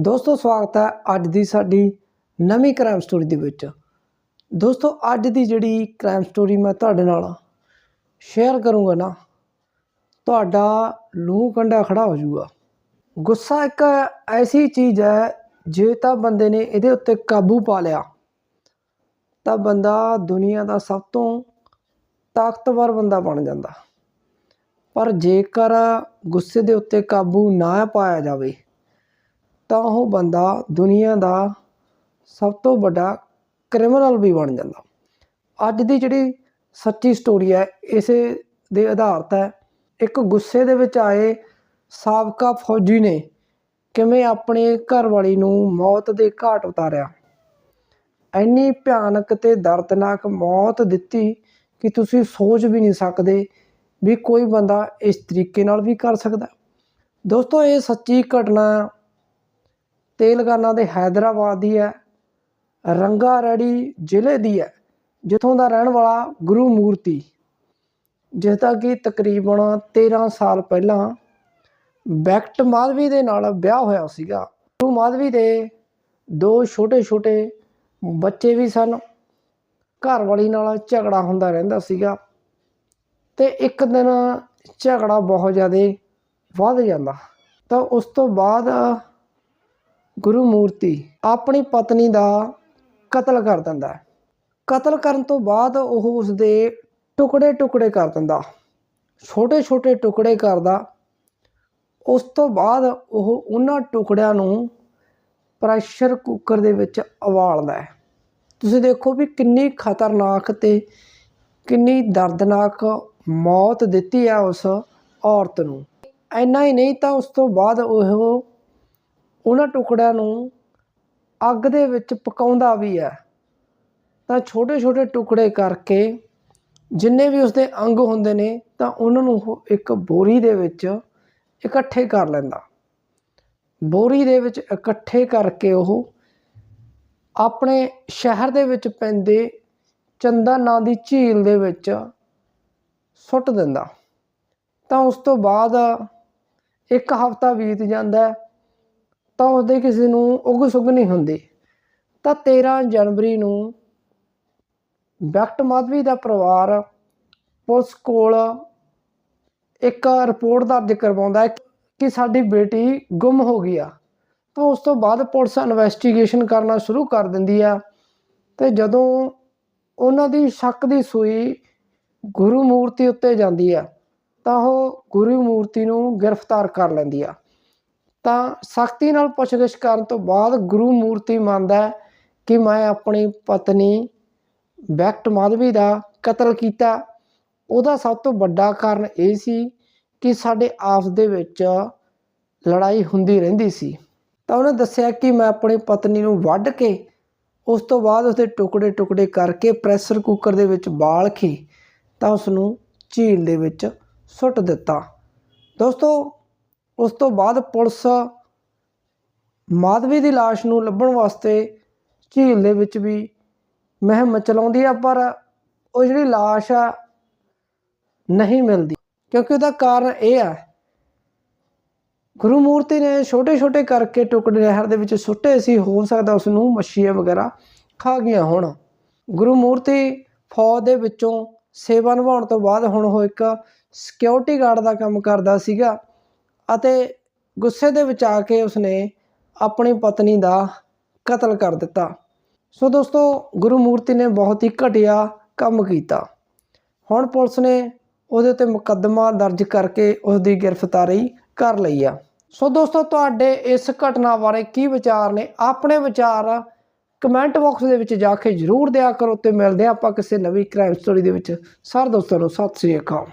ਦੋਸਤੋ, ਸਵਾਗਤ ਹੈ ਅੱਜ ਦੀ ਸਾਡੀ ਨਵੀਂ ਕ੍ਰਾਈਮ ਸਟੋਰੀ ਦੇ ਵਿੱਚ। ਦੋਸਤੋ, ਅੱਜ ਦੀ ਜਿਹੜੀ ਕ੍ਰਾਈਮ ਸਟੋਰੀ ਮੈਂ ਤੁਹਾਡੇ ਨਾਲ ਸ਼ੇਅਰ ਕਰੂੰਗਾ ਨਾ, ਤੁਹਾਡਾ ਲੂਹ ਕੰਡਾ ਖੜਾ ਹੋ ਜਾਊਗਾ। ਗੁੱਸਾ ਇੱਕ ਐਸੀ ਚੀਜ਼ ਹੈ, ਜੇ ਤਾਂ ਬੰਦੇ ਨੇ ਇਹਦੇ ਉੱਤੇ ਕਾਬੂ ਪਾ ਲਿਆ, ਤਾਂ ਬੰਦਾ ਦੁਨੀਆ ਦਾ ਸਭ ਤੋਂ ਤਾਕਤਵਰ ਬੰਦਾ ਬਣ ਜਾਂਦਾ। ਪਰ ਜੇਕਰ ਗੁੱਸੇ ਦੇ ਉੱਤੇ ਕਾਬੂ ਨਾ ਪਾਇਆ ਜਾਵੇ ਤਾਂ ਉਹ ਬੰਦਾ ਦੁਨੀਆ ਦਾ ਸਭ ਤੋਂ ਵੱਡਾ ਕ੍ਰਿਮੀਨਲ ਵੀ ਬਣ ਜਾਂਦਾ। ਅੱਜ ਦੀ ਜਿਹੜੀ ਸੱਚੀ ਸਟੋਰੀ ਹੈ, ਇਸੇ ਦੇ ਆਧਾਰਿਤ ਹੈ ਇੱਕ ਗੁੱਸੇ ਦੇ ਵਿੱਚ ਆਏ ਸਾਬਕਾ ਫੌਜੀ ਨੇ ਕਿਵੇਂ ਆਪਣੇ ਘਰਵਾਲੀ ਨੂੰ ਮੌਤ ਦੇ ਘਾਟ ਉਤਾਰਿਆ। ਇੰਨੀ ਭਿਆਨਕ ਤੇ ਦਰਦਨਾਕ ਮੌਤ ਦਿੱਤੀ ਕਿ ਤੁਸੀਂ ਸੋਚ ਵੀ ਨਹੀਂ ਸਕਦੇ ਵੀ ਕੋਈ ਬੰਦਾ ਇਸ ਤਰੀਕੇ ਨਾਲ ਵੀ ਕਰ ਸਕਦਾ। ਦੋਸਤੋ, ਇਹ ਸੱਚੀ ਘਟਨਾ ਤੇਲੰਗਾਨਾ ਦੇ ਹੈਦਰਾਬਾਦ ਦੀ ਹੈ ਰੰਗਾ ਜ਼ਿਲ੍ਹੇ ਦੀ ਹੈ, ਜਿੱਥੋਂ ਦਾ ਰਹਿਣ ਵਾਲਾ ਗੁਰੂ ਮੂਰਤੀ, ਜਿਸ ਦਾ ਕਿ ਤਕਰੀਬਨ 13 ਸਾਲ ਪਹਿਲਾਂ ਬੈਕਟ ਮਾਧਵੀ ਦੇ ਨਾਲ ਵਿਆਹ ਹੋਇਆ ਸੀਗਾ। ਗੁਰੂ ਮਾਧਵੀ ਦੇ ਦੋ ਛੋਟੇ ਛੋਟੇ ਬੱਚੇ ਵੀ ਸਨ। ਘਰ ਵਾਲੀ ਨਾਲ ਝਗੜਾ ਹੁੰਦਾ ਰਹਿੰਦਾ ਸੀਗਾ ਤੇ ਇੱਕ ਦਿਨ ਝਗੜਾ ਬਹੁਤ ਜ਼ਿਆਦਾ ਵੱਧ ਜਾਂਦਾ। ਤਾਂ ਉਸ ਤੋਂ ਬਾਅਦ ਗੁਰੂ ਮੂਰਤੀ ਆਪਣੀ ਪਤਨੀ ਦਾ ਕਤਲ ਕਰ ਦਿੰਦਾ ਹੈ। ਕਤਲ ਕਰਨ ਤੋਂ ਬਾਅਦ ਉਹ ਉਸ ਦੇ ਟੁਕੜੇ ਟੁਕੜੇ ਕਰ ਦਿੰਦਾ। ਛੋਟੇ ਛੋਟੇ ਟੁਕੜੇ ਕਰਦਾ। ਉਸ ਤੋਂ ਬਾਅਦ ਉਹ ਉਹਨਾਂ ਟੁਕੜਿਆਂ ਨੂੰ ਪ੍ਰੈਸ਼ਰ ਕੁੱਕਰ ਦੇ ਵਿੱਚ ਉਬਾਲਦਾ ਹੈ। ਤੁਸੀਂ ਦੇਖੋ ਵੀ ਕਿੰਨੀ ਖਤਰਨਾਕ ਤੇ ਕਿੰਨੀ ਦਰਦਨਾਕ ਮੌਤ ਦਿੱਤੀ ਹੈ ਉਸ ਔਰਤ ਨੂੰ। ਇੰਨਾ ਹੀ ਨਹੀਂ ਤਾਂ ਉਸ ਤੋਂ ਬਾਅਦ ਉਹ ਉਹਨਾਂ ਟੁਕੜਿਆਂ ਨੂੰ ਅੱਗ ਦੇ ਵਿੱਚ ਪਕਾਉਂਦਾ ਵੀ ਹੈ। ਤਾਂ ਛੋਟੇ ਛੋਟੇ ਟੁਕੜੇ ਕਰਕੇ ਜਿੰਨੇ ਵੀ ਉਸਦੇ ਅੰਗ ਹੁੰਦੇ ਨੇ, ਤਾਂ ਉਹਨਾਂ ਨੂੰ ਉਹ ਇੱਕ ਬੋਰੀ ਦੇ ਵਿੱਚ ਇਕੱਠੇ ਕਰ ਲੈਂਦਾ। ਬੋਰੀ ਦੇ ਵਿੱਚ ਇਕੱਠੇ ਕਰਕੇ ਉਹ ਆਪਣੇ ਸ਼ਹਿਰ ਦੇ ਵਿੱਚ ਪੈਂਦੇ ਚੰਦਾ ਨਾਂ ਦੀ ਝੀਲ ਦੇ ਵਿੱਚ ਸੁੱਟ ਦਿੰਦਾ। ਤਾਂ ਉਸ ਤੋਂ ਬਾਅਦ ਇੱਕ ਹਫ਼ਤਾ ਬੀਤ ਜਾਂਦਾ ਤਾਂ ਉਸਦੇ ਕਿਸੇ ਨੂੰ ਉਗ ਸੁਗ ਨਹੀਂ ਹੁੰਦੀ। ਤਾਂ 13 ਜਨਵਰੀ ਨੂੰ ਬੈਕਟ ਮਾਧਵੀ ਦਾ ਪਰਿਵਾਰ ਪੁਲਿਸ ਕੋਲ ਇੱਕ ਰਿਪੋਰਟ ਦਰਜ ਕਰਵਾਉਂਦਾ ਹੈ ਕਿ ਸਾਡੀ ਬੇਟੀ ਗੁੰਮ ਹੋ ਗਈ ਆ। ਤਾਂ ਉਸ ਤੋਂ ਬਾਅਦ ਪੁਲਿਸ ਇਨਵੈਸਟੀਗੇਸ਼ਨ ਕਰਨਾ ਸ਼ੁਰੂ ਕਰ ਦਿੰਦੀ ਆ ਤੇ ਜਦੋਂ ਉਹਨਾਂ ਦੀ ਸ਼ੱਕ ਦੀ ਸੂਈ ਗੁਰੂ ਮੂਰਤੀ ਉੱਤੇ ਜਾਂਦੀ ਆ, ਤਾਂ ਉਹ ਗੁਰੂ ਮੂਰਤੀ ਨੂੰ ਗ੍ਰਿਫਤਾਰ ਕਰ ਲੈਂਦੀ ਆ। ਤਾਂ ਸਖਤੀ ਨਾਲ ਪੁੱਛਗਿੱਛ ਕਰਨ ਤੋਂ ਬਾਅਦ ਗੁਰੂ ਮੂਰਤੀ ਮੰਨਦਾ ਕਿ ਮੈਂ ਆਪਣੀ ਪਤਨੀ ਬੈਕਟ ਮਾਧਵੀ ਦਾ ਕਤਲ ਕੀਤਾ। ਉਹਦਾ ਸਭ ਤੋਂ ਵੱਡਾ ਕਾਰਨ ਇਹ ਸੀ ਕਿ ਸਾਡੇ ਆਪਸ ਦੇ ਵਿੱਚ ਲੜਾਈ ਹੁੰਦੀ ਰਹਿੰਦੀ ਸੀ। ਤਾਂ ਉਹਨੇ ਦੱਸਿਆ ਕਿ ਮੈਂ ਆਪਣੀ ਪਤਨੀ ਨੂੰ ਵੱਢ ਕੇ ਉਸ ਤੋਂ ਬਾਅਦ ਉਸਦੇ ਟੁਕੜੇ ਟੁਕੜੇ ਕਰਕੇ ਪ੍ਰੈਸ਼ਰ ਕੁੱਕਰ ਦੇ ਵਿੱਚ ਬਾਲ ਕੇ ਤਾਂ ਉਸ ਨੂੰ ਝੀਲ ਦੇ ਵਿੱਚ ਸੁੱਟ ਦਿੱਤਾ। ਦੋਸਤੋ ਉਸ ਤੋਂ ਬਾਅਦ ਪੁਲਿਸ ਮਾਧਵੀ ਦੀ ਲਾਸ਼ ਨੂੰ ਲੱਭਣ ਵਾਸਤੇ ਝੀਲ ਦੇ ਵਿੱਚ ਵੀ ਮੁਹਿੰਮ ਚਲਾਉਂਦੀ ਆ, ਪਰ ਉਹ ਜਿਹੜੀ ਲਾਸ਼ ਆ, ਨਹੀਂ ਮਿਲਦੀ। ਕਿਉਂਕਿ ਉਹਦਾ ਕਾਰਨ ਇਹ ਆ, ਗੁਰੂ ਮੂਰਤੀ ਨੇ ਛੋਟੇ ਛੋਟੇ ਕਰਕੇ ਟੁਕੜੇ ਨਹਿਰ ਦੇ ਵਿੱਚ ਸੁੱਟੇ ਸੀ, ਹੋ ਸਕਦਾ ਉਸ ਨੂੰ ਮੱਛੀਆਂ ਵਗੈਰਾ ਖਾ ਗਈਆਂ ਹੋਣ। ਗੁਰੂ ਮੂਰਤੀ ਫੌਜ ਦੇ ਵਿੱਚੋਂ ਸੇਵਾ ਨਿਭਾਉਣ ਤੋਂ ਬਾਅਦ ਹੁਣ ਉਹ ਇੱਕ ਸਿਕਿਉਰਿਟੀ ਗਾਰਡ ਦਾ ਕੰਮ ਕਰਦਾ ਸੀਗਾ। ਅਤੇ ਗੁੱਸੇ ਦੇ ਵਿੱਚ ਆ ਕੇ ਉਸਨੇ ਆਪਣੀ ਪਤਨੀ ਦਾ ਕਤਲ ਕਰ ਦਿੱਤਾ। ਸੋ ਦੋਸਤੋ, ਗੁਰੂ ਮੂਰਤੀ ਨੇ ਬਹੁਤ ਹੀ ਘਟੀਆ ਕੰਮ ਕੀਤਾ। ਹੁਣ ਪੁਲਿਸ ਨੇ ਉਹਦੇ ਉੱਤੇ ਮੁਕੱਦਮਾ ਦਰਜ ਕਰਕੇ ਉਸ ਦੀ ਗ੍ਰਿਫਤਾਰੀ ਕਰ ਲਈ ਆ। ਸੋ ਦੋਸਤੋ, ਤੁਹਾਡੇ ਇਸ ਘਟਨਾ ਬਾਰੇ ਕੀ ਵਿਚਾਰ ਨੇ? ਆਪਣੇ ਵਿਚਾਰ ਕਮੈਂਟ ਬਾਕਸ ਦੇ ਵਿੱਚ ਜਾ ਕੇ ਜਰੂਰ ਦਿਆ ਕਰੋ ਤੇ ਮਿਲਦੇ ਹਾਂ ਆਪਾਂ ਕਿਸੇ ਨਵੀਂ ਕ੍ਰਾਈਮ ਸਟੋਰੀ ਦੇ ਵਿੱਚ। ਸਾਰੇ ਦੋਸਤਾਂ ਨੂੰ ਸਤਿ ਸ੍ਰੀ ਅਕਾਲ।